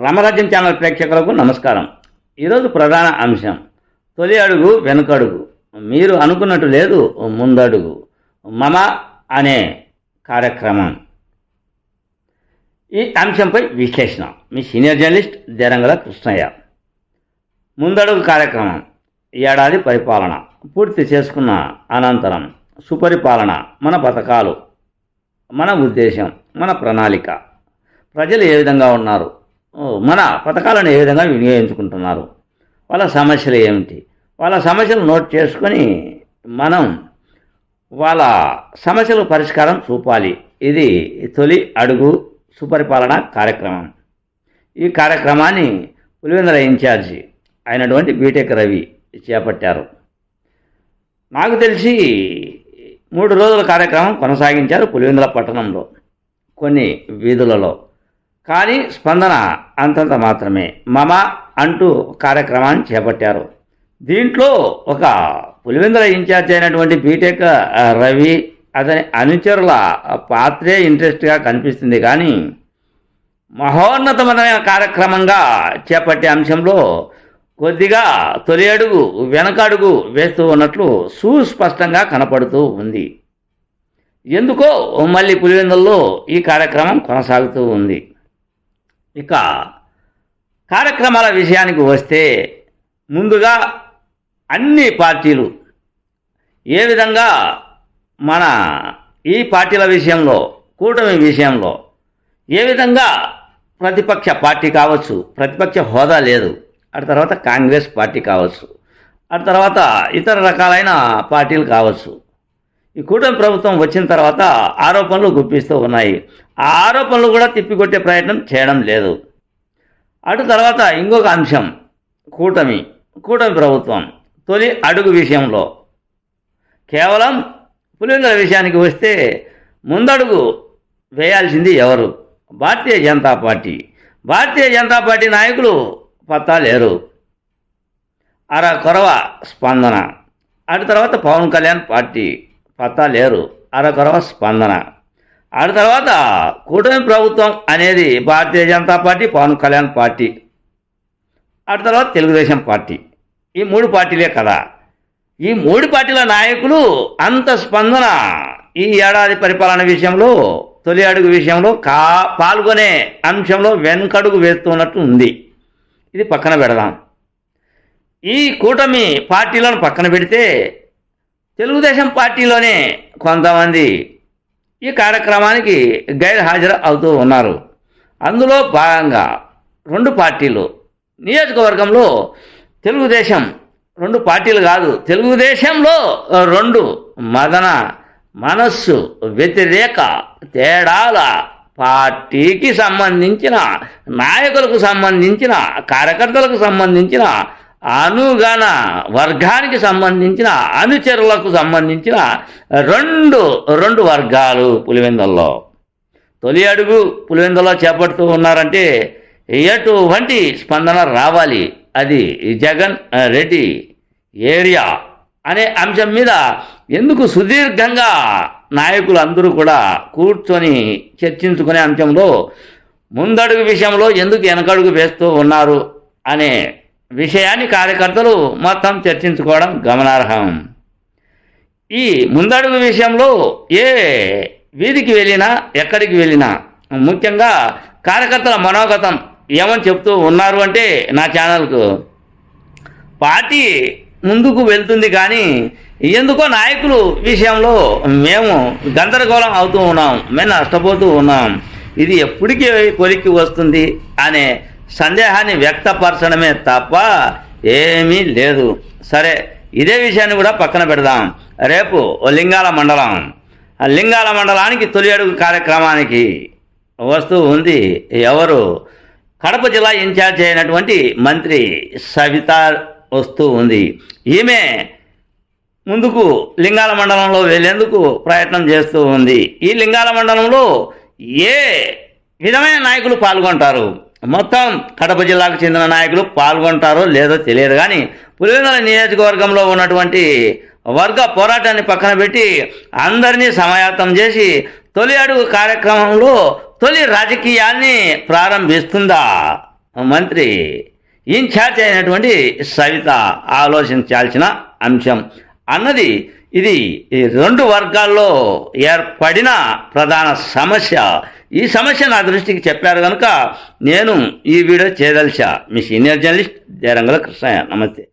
రామరాజ్యం channel ప్రేక్షకులకు నమస్కారం. ఈరోజు ప్రధాన అంశం తొలి అడుగు వెనుకడుగు మీరు అనుకున్నట్టు లేదు ముందడుగు. మమ అనే కార్యక్రమం. ఈ అంశంపై విశ్లేషణ. మీ సీనియర్ జర్నలిస్ట్ దేరంగల కృష్ణయ్య. ముందడుగు కార్యక్రమం ఏడాది పరిపాలన. పూర్తి చేసుకున్న అనంతరం సుపరిపాలన మన పథకాలు మన ఉద్దేశం మన ప్రణాళిక. ప్రజలు ఏ విధంగా ఉన్నారు? మన పథకాలను ఏ విధంగా వినియోగించుకుంటున్నారు? వాళ్ళ సమస్యలు ఏమిటి? వాళ్ళ సమస్యలు నోట్ చేసుకొని మనం వాళ్ళ సమస్యల పరిష్కారం చూపాలి. ఇది తొలి అడుగు సుపరిపాలన కార్యక్రమం. ఈ కార్యక్రమాన్ని పులివెందుల ఇన్ఛార్జి అయినటువంటి బీటెక్ రవి చేపట్టారు. నాకు తెలిసి మూడు రోజుల కార్యక్రమం కొనసాగించారు పులివెందుల పట్టణంలో కొన్ని వీధులలో. కానీ స్పందన అంతంత మాత్రమే. మమ అంటూ కార్యక్రమాన్ని చేపట్టారు. దీంట్లో ఒక పులివెందుల ఇన్ఛార్జ్ అయినటువంటి బీటెక్ రవి అతని అనుచరుల పాత్రే ఇంట్రెస్ట్గా కనిపిస్తుంది. కానీ మహోన్నతమైన కార్యక్రమంగా చేపట్టే అంశంలో కొద్దిగా తొలి అడుగు వెనక అడుగు వేస్తూ ఉన్నట్లు సుస్పష్టంగా కనపడుతూ ఉంది. ఎందుకో మళ్ళీ పులివెందుల్లో ఈ కార్యక్రమం కొనసాగుతూ ఉంది. ఇక కార్యక్రమాల విషయానికి వస్తే ముందుగా అన్ని పార్టీలు ఏ విధంగా మన ఈ పార్టీల విషయంలో కూటమి విషయంలో ఏ విధంగా ప్రతిపక్ష పార్టీ కావచ్చు ప్రతిపక్ష హోదా లేదు అటు తర్వాత కాంగ్రెస్ పార్టీ కావచ్చు అటు తర్వాత ఇతర రకాలైన పార్టీలు కావచ్చు. ఈ కూటమి ప్రభుత్వం వచ్చిన తర్వాత ఆరోపణలు గుప్పిస్తూ ఉన్నాయి. ఆ ఆరోపణలు కూడా తిప్పికొట్టే ప్రయత్నం చేయడం లేదు. అటు తర్వాత ఇంకొక అంశం కూటమి కూటమి ప్రభుత్వం తొలి అడుగు విషయంలో. కేవలం పులివెందుల విషయానికి వస్తే ముందడుగు వేయాల్సింది ఎవరు? భారతీయ జనతా పార్టీ. భారతీయ జనతా పార్టీ నాయకులు పత్తా లేరు. అర కొరవ స్పందన. అటు తర్వాత పవన్ కళ్యాణ్ పార్టీ పత్తా లేరు. అర కొరవ స్పందన. ఆ తర్వాత కూటమి ప్రభుత్వం అనేది భారతీయ జనతా పార్టీ పవన్ కళ్యాణ్ పార్టీ. ఆ తర్వాత తెలుగుదేశం పార్టీ. ఈ మూడు పార్టీలే కదా. ఈ మూడు పార్టీల నాయకులు అంత స్పందన ఈ ఏడాది పరిపాలన విషయంలో తొలి అడుగు విషయంలో కా పాల్గొనే అంశంలో వెనుకడుగు వేస్తున్నట్టు ఉంది. ఇది పక్కన పెడదాం. ఈ కూటమి పార్టీలను పక్కన పెడితే తెలుగుదేశం పార్టీలోనే కొంతమంది ఈ కార్యక్రమానికి గైర్హాజరు అవుతూ ఉన్నారు. అందులో భాగంగా రెండు పార్టీలు. నియోజకవర్గంలో తెలుగుదేశం రెండు పార్టీలు కాదు. తెలుగుదేశంలో రెండు మదన మనస్సు వ్యతిరేక తేడాల పార్టీకి సంబంధించిన నాయకులకు సంబంధించిన కార్యకర్తలకు సంబంధించిన అనుగణ వర్గానికి సంబంధించిన అనుచరులకు సంబంధించిన రెండు రెండు వర్గాలు పులివెందల్లో. తొలి అడుగు పులివెందల్లో చేపడుతూ ఉన్నారంటే ఎటువంటి స్పందన రావాలి? అది జగన్ రెడ్డి ఏరియా అనే అంశం మీద ఎందుకు సుదీర్ఘంగా నాయకులు అందరూ కూడా కూర్చొని చర్చించుకునే అంశంలో ముందడుగు విషయంలో ఎందుకు వెనకడుగు వేస్తూ ఉన్నారు అనే విషయాన్ని కార్యకర్తలు మొత్తం చర్చించుకోవడం గమనార్హం. ఈ ముందడుగు విషయంలో ఏ వీధికి వెళ్ళినా ఎక్కడికి వెళ్ళినా ముఖ్యంగా కార్యకర్తల మనోగతం ఏమని చెప్తూ ఉన్నారు అంటే నా ఛానల్కు. పార్టీ ముందుకు వెళ్తుంది కానీ ఎందుకో నాయకులు విషయంలో మేము గందరగోళం అవుతూ ఉన్నాం మేము నష్టపోతూ ఉన్నాం. ఇది ఎప్పటికీ కొలిక్కి వస్తుంది అనే సందేహాన్ని వ్యక్తపరచడమే తప్ప ఏమీ లేదు. సరే ఇదే విషయాన్ని కూడా పక్కన పెడదాం. రేపు ఓ లింగాల మండలం. ఆ లింగాల మండలానికి తొలి అడుగు కార్యక్రమానికి వస్తూ ఉంది. ఎవరు? కడప జిల్లా ఇన్ఛార్జ్ అయినటువంటి మంత్రి సవిత వస్తూ ఉంది. ఈమె ముందుకు లింగాల మండలంలో వెళ్ళేందుకు ప్రయత్నం చేస్తూ ఉంది. ఈ లింగాల మండలంలో ఏ విధమైన నాయకులు పాల్గొంటారు? మొత్తం కడప జిల్లాకు చెందిన నాయకులు పాల్గొంటారో లేదో తెలియదు కానీ పులివెందుల నియోజకవర్గంలో ఉన్నటువంటి వర్గ పోరాటాన్ని పక్కన పెట్టి అందరినీ సమాయత్తం చేసి తొలి అడుగు కార్యక్రమంలో తొలి రాజకీయాన్ని ప్రారంభిస్తుందా? మంత్రి ఇన్ఛార్జ్ అయినటువంటి సవిత ఆలోచించాల్సిన అంశం అన్నది ఇది ఈ రెండు వర్గాల్లో ఏర్పడిన ప్రధాన సమస్య. ఈ సమస్య నా దృష్టికి చెప్పారు కనుక నేను ఈ వీడియో చేయదలిచా. మీ సీనియర్ జర్నలిస్ట్ జయరంగుల కృష్ణయ్య. నమస్తే.